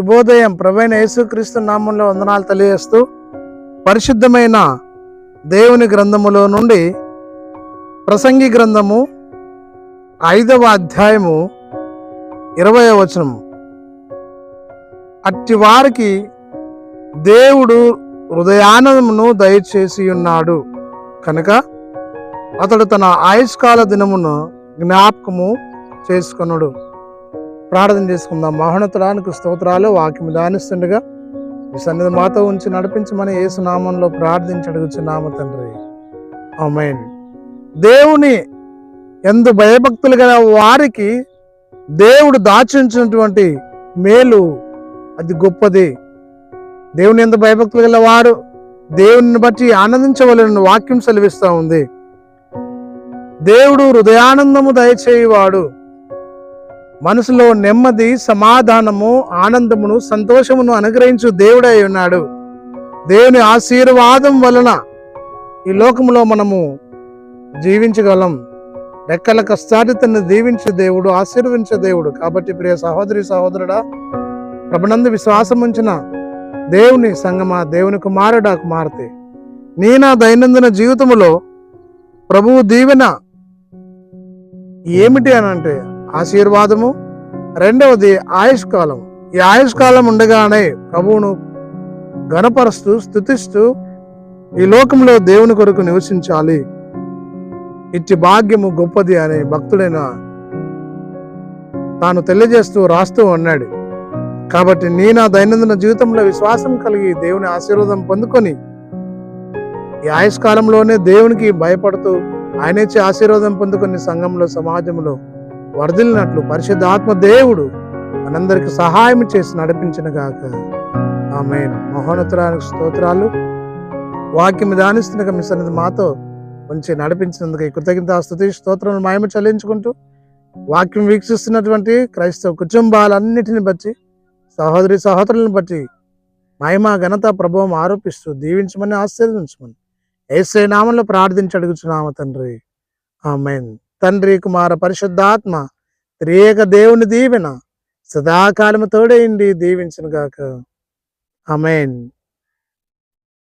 శుభోదయం ప్రభైన యేసుక్రీస్తు నామంలో వందనాలు తెలియజేస్తూ పరిశుద్ధమైన దేవుని గ్రంథములో నుండి ప్రసంగి గ్రంథము ఐదవ అధ్యాయము ఇరవై వచనం అట్టి వారికి దేవుడు హృదయానందమును దయచేసి ఉన్నాడు. కనుక అతడు తన ఆయుష్కాల దినమును జ్ఞాపకము చేసుకున్నాడు ప్రార్థన చేసుకుందాం. మహోన్నతుడానికి స్తోత్రాలు వాక్యం దానిస్తుండగా మీ సన్నిధి మాతో ఉంచి నడిపించమని యేసు నామంలో ప్రార్థించి అడుగుచున్నాము తండ్రి. ఆమేన్. దేవుని ఎందు భయభక్తులు గల వారికి దేవుడు దాచించినటువంటి మేలు అది గొప్పది. దేవుని ఎంత భయభక్తులు గల వారు దేవుని బట్టి ఆనందించవలన వాక్యం సెలవిస్తూ ఉంది. దేవుడు హృదయానందము దయచేయువాడు. మనసులో నెమ్మది సమాధానము ఆనందమును సంతోషమును అనుగ్రహించు దేవుడై ఉన్నాడు. దేవుని ఆశీర్వాదం వలన ఈ లోకంలో మనము జీవించగలం. రెక్కల కష్టారితను దీవించే దేవుడు ఆశీర్వించే దేవుడు. కాబట్టి ప్రియ సహోదరి సహోదరుడా ప్రభునందు విశ్వాసం ఉంచిన దేవుని సంగమా దేవుని కుమారుడా కుమార్తె. నీ నా దైనందిన జీవితములో ప్రభువు దీవెన ఏమిటి అని అంటే ఆశీర్వాదము. రెండవది ఆయుష్కాలం ఈ ఆయుష్కాలం ఉండగానే ప్రభువును గణపరుస్తూ స్థుతిస్తూ ఈ లోకంలో దేవుని కొరకు నివసించాలి. ఇచ్చి భాగ్యము గొప్పది అనే భక్తుడైన తాను తెలియజేస్తూ రాస్తూ ఉన్నాడు. కాబట్టి నీ నా దైనందిన జీవితంలో విశ్వాసం కలిగి దేవుని ఆశీర్వాదం పొందుకొని ఈ ఆయుష్కాలంలోనే దేవునికి భయపడుతూ ఆయనేచ్చే ఆశీర్వాదం పొందుకొని సంఘంలో సమాజంలో వర్ధిల్లినట్లు పరిశుద్ధాత్మ దేవుడు మనందరికి సహాయం చేసి నడిపించిన గాక. ఆమె మహోన్నతురానికి స్తోత్రాలు. వాక్యం ధ్యానిస్తున్న మీ సన్నిధి మాతో ఉంచి నడిపించినందుకు ఈ కృతజ్ఞత స్థుతి స్తోత్రం మాయమ చెల్లించుకుంటూ వాక్యం వీక్షిస్తున్నటువంటి క్రైస్తవ కుటుంబాలన్నిటిని బట్టి సహోదరి సహోదరులను బట్టి మహిమ ఘనత ప్రభావం ఆరోపిస్తూ దీవించమని ఆశీర్వదించమని ఏసే నామంలో ప్రార్థించి అడుగుచున్నాము తండ్రి. ఆమెన్. తండ్రి కుమార పరిశుద్ధాత్మ త్రియేక దేవుని దీవెన సదాకాలము తోడేయండి దీవించను గాక ఆమెన్.